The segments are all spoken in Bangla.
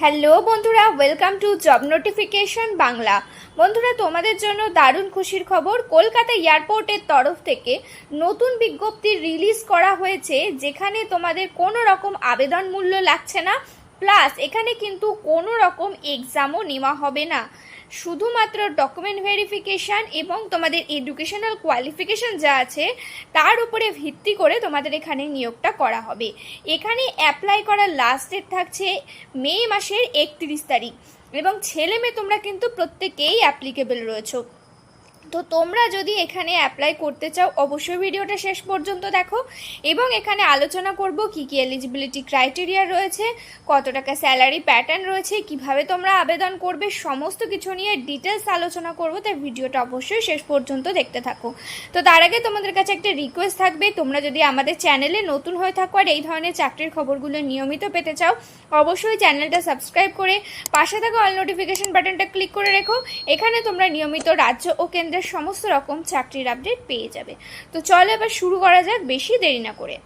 হ্যালো বন্ধুরা welcome to job notification Bangla. বন্ধুরা, তোমাদের জন্য দারুণ খুশির খবর। কলকাতা এয়ারপোর্টের তরফ থেকে নতুন বিজ্ঞপ্তি রিলিজ করা হয়েছে, যেখানে তোমাদের কোনো রকম আবেদন মূল্য লাগছে না। প্লাস এখানে কিন্তু কোনো রকম এক্সামও নেওয়া হবে না। শুধুমাত্র ডকুমেন্ট ভেরিফিকেশান এবং তোমাদের এডুকেশনাল কোয়ালিফিকেশান যা আছে, তার উপরে ভিত্তি করে তোমাদের এখানে নিয়োগটা করা হবে। এখানে অ্যাপ্লাই করার লাস্ট ডেট থাকছে মে মাসের একত্রিশ তারিখ। এবং ছেলে মেয়ে তোমরা কিন্তু প্রত্যেকেই অ্যাপ্লিকেবল রয়েছো। তো তোমরা যদি এখানে অ্যাপ্লাই করতে চাও, অবশ্যই ভিডিওটা শেষ পর্যন্ত দেখো। এবং এখানে আলোচনা করব কি কি এলিজিবিলিটি ক্রাইটেরিয়া রয়েছে, কত টাকা স্যালারি প্যাটার্ন রয়েছে, কীভাবে তোমরা আবেদন করবে, সমস্ত কিছু নিয়ে ডিটেলস আলোচনা করব, তাই ভিডিওটা অবশ্যই শেষ পর্যন্ত দেখতে থাকো। তো তার আগে তোমাদের কাছে একটা রিকোয়েস্ট থাকবে, তোমরা যদি আমাদের চ্যানেলে নতুন হয়ে থাকো আর এই ধরনের চাকরির খবরগুলো নিয়মিত পেতে চাও, অবশ্যই চ্যানেলটা সাবস্ক্রাইব করে পাশে থাকা অল নোটিফিকেশন বাটনটা ক্লিক করে রেখো। এখানে তোমরা নিয়মিত রাজ্য ও কেন্দ্রের সমস্ত রকম চাকরির আপডেট পেয়ে যাবে। তো চলো এবার শুরু করা যাক বেশি দেরি না করে।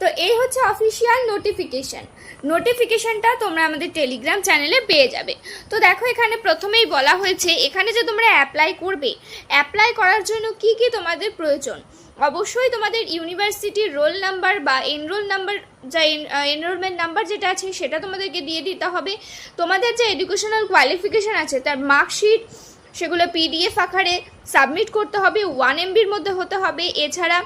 তো এই হচ্ছে অফিসিয়াল নোটিফিকেশন নোটিফিকেশনটা তোমরা আমাদের টেলিগ্রাম চ্যানেলে পেয়ে যাবে। তো দেখো এখানে প্রথমেই বলা হয়েছে, এখানে যে তোমরা অ্যাপ্লাই করবে অ্যাপ্লাই করার জন্য কি কি তোমাদের প্রয়োজন? অবশ্যই তোমাদের ইউনিভার্সিটির রোল নাম্বার বা এনরোল নাম্বার যা এনরোলমেন্ট নাম্বার যেটা আছে সেটা তোমাদেরকে দিয়ে দিতে হবে। তোমাদের যে এডুকেশনাল কোয়ালিফিকেশান আছে, তার মার্কশিট সেগুলো পিডিএফ আকারে সাবমিট করতে হবে ওয়ান এমবির মধ্যে হতে হবে। এছাড়া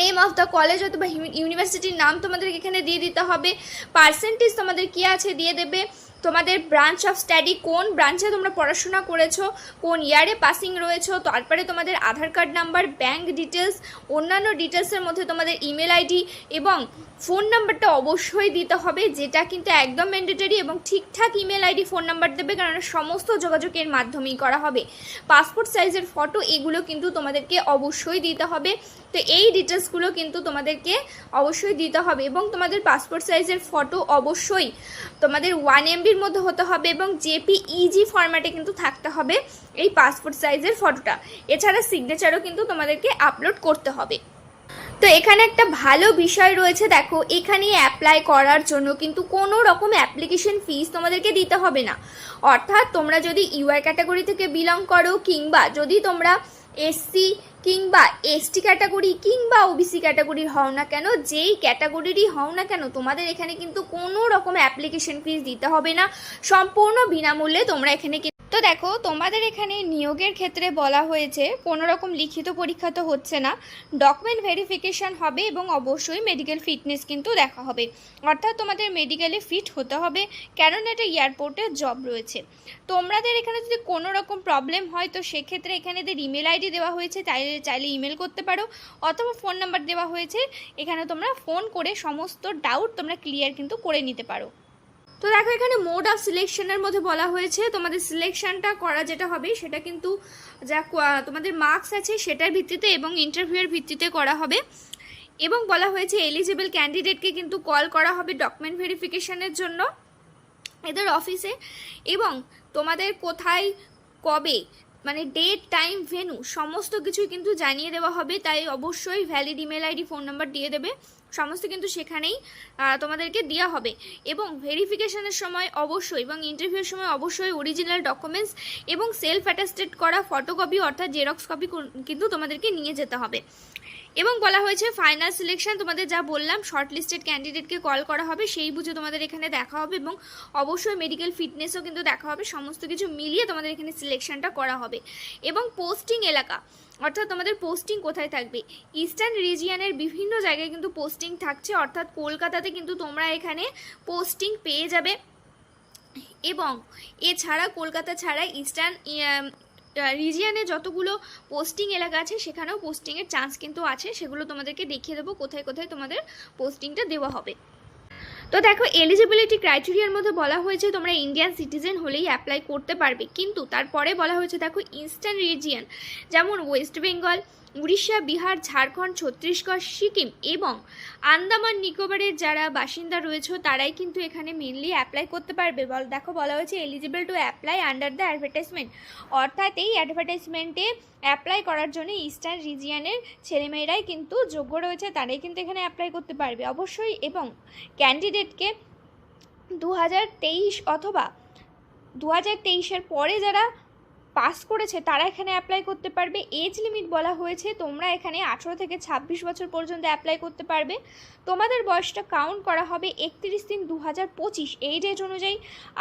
নেম অফ দ্য কলেজ অথবা ইউনিভার্সিটির নাম তোমাদেরকে এখানে দিয়ে দিতে হবে। পার্সেন্টেজ তোমাদের কী আছে দিয়ে দেবে। তোমাদের ব্রাঞ্চ অফ স্টাডি কোন ব্রাঞ্চে তোমরা পড়াশোনা করেছ, কোন ইয়ারে পাসিং রয়েছো, তারপরে তোমাদের Aadhaar card number bank details অন্যান্য ডিটেলসের মধ্যে তোমাদের ইমেল আইডি এবং ফোন নাম্বারটা অবশ্যই দিতে হবে, যেটা কিন্তু একদম ম্যান্ডেটরি এবং ঠিকঠাক ইমেল আইডি ফোন নাম্বার দেবে, কারণ সমস্ত যোগাযোগের মাধ্যমেই করা হবে। পাসপোর্ট সাইজের ফটো এগুলো কিন্তু তোমাদেরকে অবশ্যই দিতে হবে। তো এই ডিটেলসগুলো কিন্তু তোমাদেরকে অবশ্যই দিতে হবে এবং তোমাদের পাসপোর্ট সাইজের ফটো অবশ্যই তোমাদের ওয়ান এমবির মধ্যে হতে হবে এবং জেপি ইজি ফরম্যাটে কিন্তু থাকতে হবে এই পাসপোর্ট সাইজের ফটোটা এছাড়া সিগনেচারও কিন্তু তোমাদেরকে আপলোড করতে হবে। তো এখানে একটা ভালো বিষয় রয়েছে, দেখো, এখানে অ্যাপ্লাই করার জন্য কিন্তু কোনো রকম অ্যাপ্লিকেশন ফিস তোমাদেরকে দিতে হবে না। অর্থাৎ তোমরা যদি ইউআই ক্যাটাগরি থেকে বিলং করো কিংবা যদি তোমরা এসসি কিংবা এসটি ক্যাটাগরি কিংবা ওবিসি ক্যাটাগরির হও না কেন, যেই ক্যাটাগরিরই হও না কেন, তোমাদের এখানে কিন্তু কোনো রকম অ্যাপ্লিকেশন ফিস দিতে হবে না। সম্পূর্ণ বিনামূল্যে তোমরা এখানে তো দেখো, তোমাদের এখানে নিয়োগের ক্ষেত্রে বলা হয়েছে, কোনো রকম লিখিত পরীক্ষা তো হচ্ছে না। ডকুমেন্ট ভেরিফিকেশান হবে এবং অবশ্যই মেডিকেল ফিটনেস কিন্তু দেখা হবে। অর্থাৎ তোমাদের মেডিকেলে ফিট হতে হবে, কেননা এটা এয়ারপোর্টের জব রয়েছে। তোমাদের এখানে যদি কোনো রকম প্রবলেম হয়, তো সেক্ষেত্রে এখানে এদের ইমেল আইডি দেওয়া হয়েছে, চাইলে চাইলে ইমেল করতে পারো, অথবা ফোন নাম্বার দেওয়া হয়েছে, এখানে তোমরা ফোন করে সমস্ত ডাউট তোমরা ক্লিয়ার কিন্তু করে নিতে পারো। তো দেখো, এখানে মোড অফ সিলেকশনের মধ্যে বলা হয়েছে। তোমাদের সিলেকশনটা করা যেটা হবে, সেটা কিন্তু যা তোমাদের মার্কস আছে সেটার ভিত্তিতে এবং ইন্টারভিউয়ের ভিত্তিতে করা হবে। এবং বলা হয়েছে এলিজিবল ক্যান্ডিডেটকে কিন্তু কল করা হবে ডকুমেন্ট ভেরিফিকেশনের জন্য এদের অফিসে এবং তোমাদের কোথায়, কবে মানে ডেট টাইম ভেনু সমস্ত কিছুই কিন্তু জানিয়ে দেওয়া হবে। তাই অবশ্যই valid email ID phone number দিয়ে দেবে। সমস্ত কিন্তু সেখানেই তোমাদেরকে দেওয়া হবে। এবং ভেরিফিকেশনের সময় অবশ্যই এবং ইন্টারভিউর সময় অবশ্যই অরিজিনাল ডকুমেন্টস এবং সেলফ অ্যাটাস্টেড করা ফটোকপি অর্থাৎ জেরক্স কপি কিন্তু তোমাদেরকে নিয়ে যেতে হবে। এবং বলা হয়েছে ফাইনাল সিলেকশন তোমাদের যা বললাম শর্ট লিস্টেড ক্যান্ডিডেটকে কল করা হবে, সেই বুঝে তোমাদের এখানে দেখা হবে এবং অবশ্যই মেডিকেল ফিটনেসও কিন্তু দেখা হবে, সমস্ত কিছু মিলিয়ে তোমাদের এখানে সিলেকশনটা করা হবে। এবং পোস্টিং এলাকা অর্থাৎ তোমাদের পোস্টিং কোথায় থাকবে? ইস্টার্ন রিজিয়ানের বিভিন্ন জায়গায় কিন্তু পোস্টিং থাকছে, অর্থাৎ কলকাতাতে কিন্তু তোমরা এখানে পোস্টিং পেয়ে যাবে। এবং এছাড়া কলকাতা ছাড়া ইস্টার্ন রিজিয়ানে যতগুলো পোস্টিং এলাকা আছে, সেখানেও পোস্টিংয়ের চান্স কিন্তু আছে। সেগুলো তোমাদেরকে দেখিয়ে দেবো কোথায় কোথায় তোমাদের পোস্টিংটা দেওয়া হবে। তো দেখো এলিজিবিলিটি ক্রাইটেরিয়ার মধ্যে বলা হয়েছে তোমরা ইন্ডিয়ান সিটিজেন হলেই অ্যাপ্লাই করতে পারবে। কিন্তু তারপরে বলা হয়েছে, দেখো ইস্টার্ন রিজিয়ান যেমন ওয়েস্ট বেঙ্গল উড়িষ্যা, বিহার, ঝাড়খণ্ড, ছত্তিশগড়, সিকিম এবং আন্দামান নিকোবরের যারা বাসিন্দা রয়েছে, তারাই কিন্তু এখানে মেনলি অ্যাপ্লাই করতে পারবে। বল, দেখো বলা হয়েছে eligible to apply under the advertisement অর্থাৎ এই অ্যাডভার্টাইজমেন্টে অ্যাপ্লাই করার জন্য ইস্টার্ন রিজিয়ানের ছেলেমেয়েরাই কিন্তু যোগ্য রয়েছে, তারাই কিন্তু এখানে অ্যাপ্লাই করতে পারবে। অবশ্যই এবং ক্যান্ডিডেটকে দু অথবা দু হাজার পরে যারা পাস করেছে, তারা এখানে অ্যাপ্লাই করতে পারবে। এজ লিমিট বলা হয়েছে, তোমরা এখানে আঠেরো থেকে ছাব্বিশ বছর পর্যন্ত অ্যাপ্লাই করতে পারবে। তোমাদের বয়সটা কাউন্ট করা হবে একত্রিশ দিন দু হাজার পঁচিশ, এই ডেট অনুযায়ী।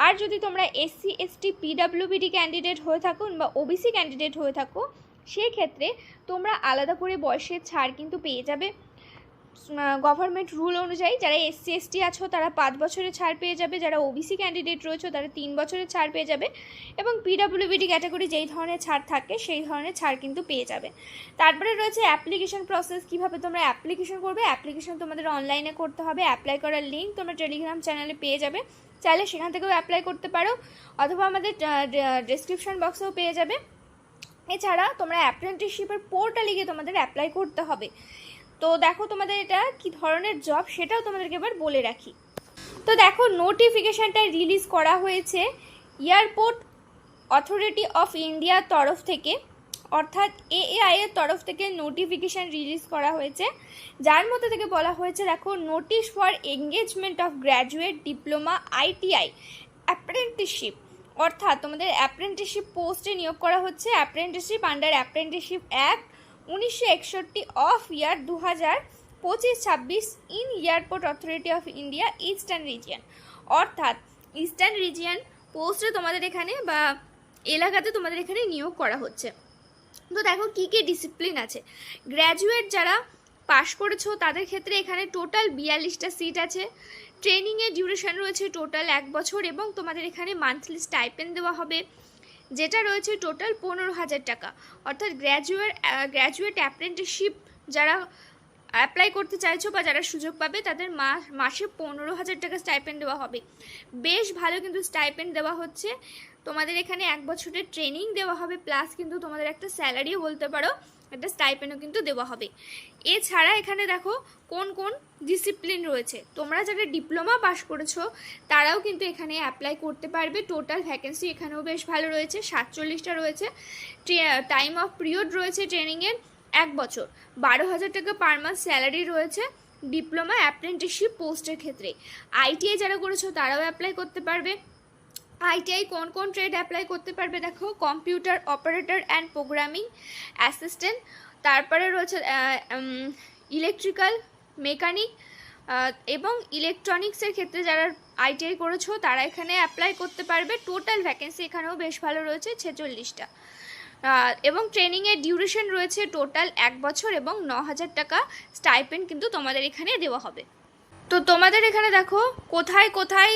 আর যদি তোমরা এসসি এসটি পিডাব্লিউবিডি ক্যান্ডিডেট হয়ে থাকো বা ওবিসি ক্যান্ডিডেট হয়ে থাকো, সেক্ষেত্রে তোমরা আলাদা করে বয়সের ছাড় কিন্তু পেয়ে যাবে। গভর্নমেন্ট রুল অনুযায়ী যারা এসসি এসটি আছো, তারা পাঁচ বছরের ছাড় পেয়ে যাবে। যারা ওবিসি ক্যান্ডিডেট রয়েছে, তারা তিন বছরের ছাড় পেয়ে যাবে। এবং পিডাব্লিউবিডি ক্যাটাগরি যেই ধরনের ছাড় থাকে, সেই ধরনের ছাড় কিন্তু পেয়ে যাবে। তারপরে রয়েছে অ্যাপ্লিকেশন প্রসেস কীভাবে তোমরা অ্যাপ্লিকেশন করবে? অ্যাপ্লিকেশন তোমাদের অনলাইনে করতে হবে। অ্যাপ্লাই করার লিঙ্ক তোমরা টেলিগ্রাম চ্যানেলে পেয়ে যাবে। চাইলে সেখান থেকেও অ্যাপ্লাই করতে পারো। অথবা আমাদের ডেসক্রিপশন বক্সেও পেয়ে যাবে। এছাড়া তোমরা অ্যাপ্রেন্টিসশিপের পোর্টালে গিয়ে তোমাদের অ্যাপ্লাই করতে হবে। তো দেখো তোমাদের এটা কি ধরনের জব সেটাও তোমাদেরকে এবার বলে রাখি। তো দেখো নোটিফিকেশানটা রিলিজ করা হয়েছে এয়ারপোর্ট অথরিটি অফ ইন্ডিয়ার তরফ থেকে। অর্থাৎ এএআই এর তরফ থেকে নোটিফিকেশান রিলিজ করা হয়েছে। যার মধ্যে থেকে বলা হয়েছে, দেখো notice for engagement of graduate diploma ITI apprenticeship অর্থাৎ তোমাদের অ্যাপ্রেন্টিসশিপ পোস্টে নিয়োগ করা হচ্ছে। অ্যাপ্রেন্টিসশিপ আন্ডার অ্যাপ্রেন্টিসশিপ অ্যাক্ট উনিশশো একষট্টি অফ ইয়ার দু হাজার পঁচিশ ছাব্বিশ in airport authority of India eastern region. অর্থাৎ ইস্টার্ন রিজিয়ান পোস্টে তোমাদের এখানে বা এলাকাতে তোমাদের এখানে নিয়োগ করা হচ্ছে। তো দেখো কী কী ডিসিপ্লিন আছে। গ্র্যাজুয়েট যারা পাশ করেছ, তাদের ক্ষেত্রে এখানে টোটাল বিয়াল্লিশটা সিট আছে। ট্রেনিংয়ের ডিউরেশন রয়েছে টোটাল এক বছর এবং তোমাদের এখানে মান্থলি স্টাইপেন দেওয়া হবে। যেটা রয়েছে টোটাল পনেরো হাজার টাকা। অর্থাৎ গ্র্যাজুয়েট গ্র্যাজুয়েট অ্যাপ্রেন্টিসশিপ যারা অ্যাপ্লাই করতে চাইছো বা যারা সুযোগ পাবে, তাদের মা, মাসে পনেরো হাজার টাকা স্টাইপেন্ড দেওয়া হবে। বেশ ভালো কিন্তু স্টাইপেন্ড দেওয়া হচ্ছে। তোমাদের এখানে এক বছরের ট্রেনিং দেওয়া হবে প্লাস কিন্তু তোমাদের একটা স্যালারিও বলতে পারো। একটা স্টাইপেন্ডও কিন্তু দেওয়া হবে। এছাড়া এখানে দেখো কোন কোন ডিসিপ্লিন রয়েছে। তোমরা যারা ডিপ্লোমা পাস করেছ, তারাও কিন্তু এখানে অ্যাপ্লাই করতে পারবে। টোটাল ভ্যাকেন্সি এখানেও বেশ ভালো রয়েছে, সাতচল্লিশটা রয়েছে। টাইম অফ পিরিয়ড রয়েছে ট্রেনিংয়ের এক বছর। বারো হাজার টাকা পার মান্থ স্যালারি রয়েছে ডিপ্লোমা অ্যাপ্রেন্টিসশিপ পোস্টের ক্ষেত্রে। আইটিআই যারা করেছ, তারাও অ্যাপ্লাই করতে পারবে। আইটিআই কোন কোন ট্রেড অ্যাপ্লাই করতে পারবে? দেখো computer operator and programming assistant তারপরে রয়েছে ইলেকট্রিক্যাল মেকানিক এবং ইলেকট্রনিক্সের ক্ষেত্রে যারা আইটিআই করেছ, তারা এখানে অ্যাপ্লাই করতে পারবে। টোটাল ভ্যাকেন্সি এখানেও বেশ ভালো রয়েছে, ছেচল্লিশটা। এবং ট্রেনিংয়ের ডিউরেশন রয়েছে টোটাল এক বছর এবং ন হাজার টাকা। স্টাইপেন্ড কিন্তু তোমাদের এখানে দেওয়া হবে। তো তোমাদের এখানে দেখো, কোথায় কোথায়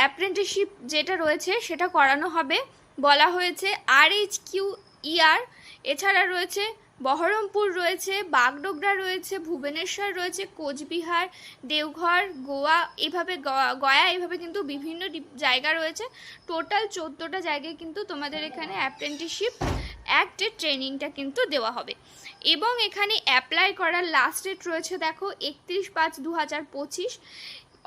অ্যাপ্রেন্টিসশিপ যেটা রয়েছে সেটা করানো হবে। বলা হয়েছে আর এইচ কিউ ইআর এছাড়া রয়েছে বহরমপুর রয়েছে, বাগডোগরা রয়েছে, ভুবনেশ্বর রয়েছে, কোচবিহার, দেওঘর, গোয়া, এভাবে গয়া, এভাবে কিন্তু বিভিন্ন জায়গা রয়েছে। টোটাল চোদ্দোটা জায়গায় কিন্তু তোমাদের এখানে অ্যাপ্রেন্টিসশিপ অ্যাক্টের ট্রেনিংটা কিন্তু দেওয়া হবে। এবং এখানে অ্যাপ্লাই করার লাস্ট ডেট রয়েছে দেখো, একত্রিশ পাঁচ দু হাজার পঁচিশ।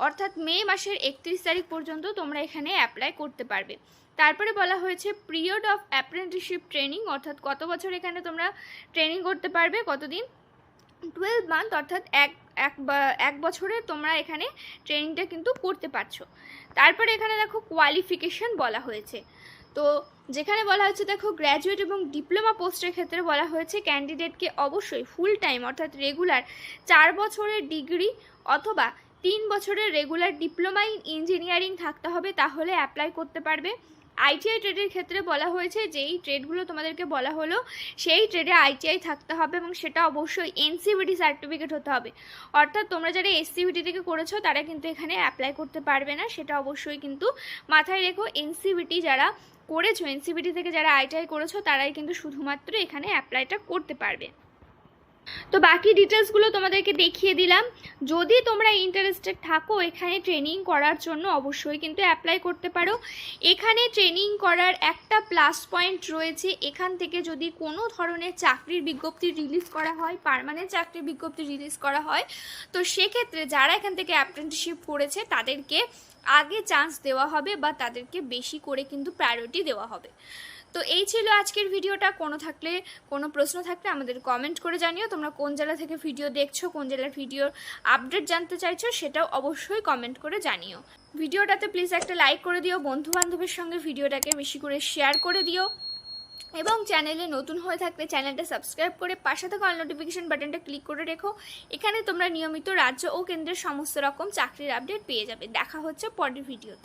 অর্থাৎ মে মাসের একত্রিশ তারিখ পর্যন্ত তোমরা এখানে অ্যাপ্লাই করতে পারবে। তারপরে বলা হয়েছে পিরিয়ড অফ অ্যাপ্রেন্টিসশিপ ট্রেনিং অর্থাৎ কত বছর এখানে তোমরা ট্রেনিং করতে পারবে, কতদিন? টুয়েলভ মান্থ অর্থাৎ এক এক এক বছরে তোমরা এখানে ট্রেনিংটা কিন্তু করতে পারছ। তারপরে এখানে দেখো কোয়ালিফিকেশন বলা হয়েছে। তো যেখানে বলা হচ্ছে, দেখো গ্র্যাজুয়েট এবং ডিপ্লোমা পোস্টের ক্ষেত্রে বলা হয়েছে ক্যান্ডিডেটকে অবশ্যই ফুল টাইম অর্থাৎ রেগুলার চার বছরের ডিগ্রি অথবা তিন বছরের রেগুলার ডিপ্লোমা ইন ইঞ্জিনিয়ারিং থাকতে হবে, তাহলে অ্যাপ্লাই করতে পারবে। আইটিআই ট্রেডের ক্ষেত্রে বলা হয়েছে যেই ট্রেডগুলো তোমাদেরকে বলা হলো, সেই ট্রেডে আইটিআই থাকতে হবে এবং সেটা অবশ্যই এনসিবিটি সার্টিফিকেট হতে হবে। অর্থাৎ তোমরা যারা এসসিবিটি থেকে করেছ, তারা কিন্তু এখানে অ্যাপ্লাই করতে পারবে না, সেটা অবশ্যই কিন্তু মাথায় রেখো এনসিবিটি যারা করেছ এনসিবিটি থেকে যারা আইটিআই করেছ তারাই কিন্তু শুধুমাত্র এখানে অ্যাপ্লাইটা করতে পারবে। তো বাকি ডিটেলসগুলো তোমাদেরকে দেখিয়ে দিলাম। যদি তোমরা ইন্টারেস্টেড থাকো এখানে ট্রেনিং করার জন্য, অবশ্যই কিন্তু অ্যাপ্লাই করতে পারো। এখানে ট্রেনিং করার একটা প্লাস পয়েন্ট রয়েছে। এখান থেকে যদি কোনো ধরনের চাকরির বিজ্ঞপ্তি রিলিজ করা হয় পারমানেন্ট চাকরির বিজ্ঞপ্তি রিলিজ করা হয়, তো সেক্ষেত্রে যারা এখান থেকে অ্যাপ্রেন্টিসশিপ করেছে, তাদেরকে আগে চান্স দেওয়া হবে বা তাদেরকে বেশি করে কিন্তু প্রায়োরিটি দেওয়া হবে। তো এই ছিল আজকের ভিডিওটা। কোনো থাকলে, কোনো প্রশ্ন থাকলে আমাদের কমেন্ট করে জানিও। তোমরা কোন জেলা থেকে ভিডিও দেখছ, কোন জেলার ভিডিওর আপডেট জানতে চাইছো, সেটাও অবশ্যই কমেন্ট করে জানিও। ভিডিওটাতে প্লিজ একটা লাইক করে দিও বন্ধু বান্ধবের সঙ্গে ভিডিওটাকে বেশি করে শেয়ার করে দিও। এবং চ্যানেলে নতুন হয়ে থাকলে চ্যানেলটা সাবস্ক্রাইব করে পাশে থাকা অল নোটিফিকেশন বাটনটা ক্লিক করে রেখো। এখানে তোমরা নিয়মিত রাজ্য ও কেন্দ্রের সমস্ত রকম চাকরির আপডেট পেয়ে যাবে। দেখা হচ্ছে পরের ভিডিওতে